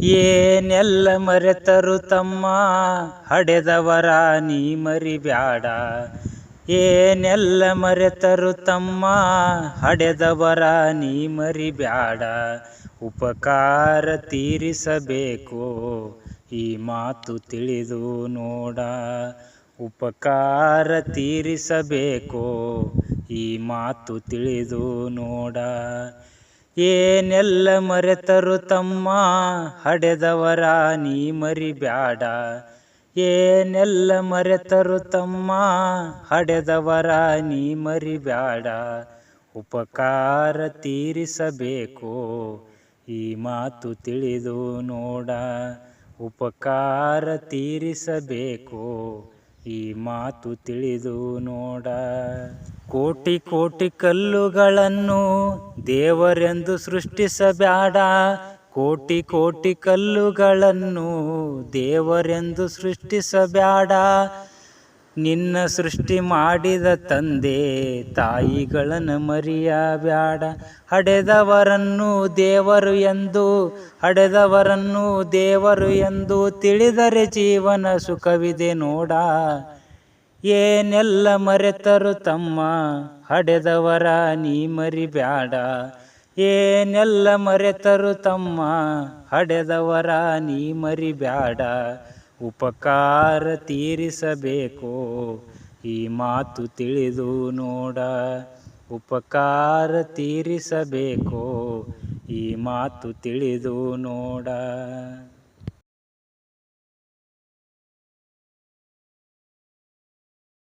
ಏನೆಲ್ಲ ಮರೆತರು ತಮ್ಮ ಹಡೆದವರ, ನೀ ಮರಿಬ್ಯಾಡ. ಏನೆಲ್ಲ ಮರೆತರು ತಮ್ಮ ಹಡೆದವರ, ನೀ ಮರಿಬ್ಯಾಡ. ಉಪಕಾರ ತೀರಿಸಬೇಕು, ಈ ಮಾತು ತಿಳಿದು ನೋಡ. ಉಪಕಾರ ತೀರಿಸಬೇಕು, ಈ ಮಾತು ತಿಳಿದು ನೋಡ. ಏನೆಲ್ಲ ಮರೆತರು ತಮ್ಮ ಹಡೆದವರ, ನೀ ಮರಿಬ್ಯಾಡ. ಏನೆಲ್ಲ ಮರೆತರು ತಮ್ಮ ಹಡೆದವರ, ನೀ ಮರಿಬ್ಯಾಡ. ಉಪಕಾರ ತೀರಿಸಬೇಕು, ಈ ಮಾತು ತಿಳಿದು ನೋಡ. ಉಪಕಾರ ತೀರಿಸಬೇಕು, ಈ ಮಾತು ತಿಳಿದು ನೋಡ. ಕೋಟಿ ಕೋಟಿ ಕಲ್ಲುಗಳನ್ನು ದೇವರೆಂದು ಸೃಷ್ಟಿಸಬೇಡ ಕೋಟಿ ಕೋಟಿ ಕಲ್ಲುಗಳನ್ನು ದೇವರೆಂದು ಸೃಷ್ಟಿಸಬೇಡ ನಿನ್ನ ಸೃಷ್ಟಿ ಮಾಡಿದ ತಂದೆ ತಾಯಿಗಳನ್ನು ಮರಿಯಬೇಡ ಹಡೆದವರನ್ನು ದೇವರು ಎಂದು, ಹಡೆದವರನ್ನು ದೇವರು ಎಂದು ತಿಳಿದರೆ ಜೀವನ ಸುಖವಿದೆ ನೋಡ. ಏನೆಲ್ಲ ಮರೆತರು ತಮ್ಮ ಹಡೆದವರ, ನೀ ಮರಿಬ್ಯಾಡ. ಏನೆಲ್ಲ ಮರೆತರು ತಮ್ಮ ಹಡೆದವರ, ನೀ ಮರಿಬ್ಯಾಡ. ಉಪಕಾರ ತೀರಿಸಬೇಕು, ಈ ಮಾತು ತಿಳಿದು ನೋಡ. ಉಪಕಾರ ತೀರಿಸಬೇಕು, ಈ ಮಾತು ತಿಳಿದು ನೋಡ.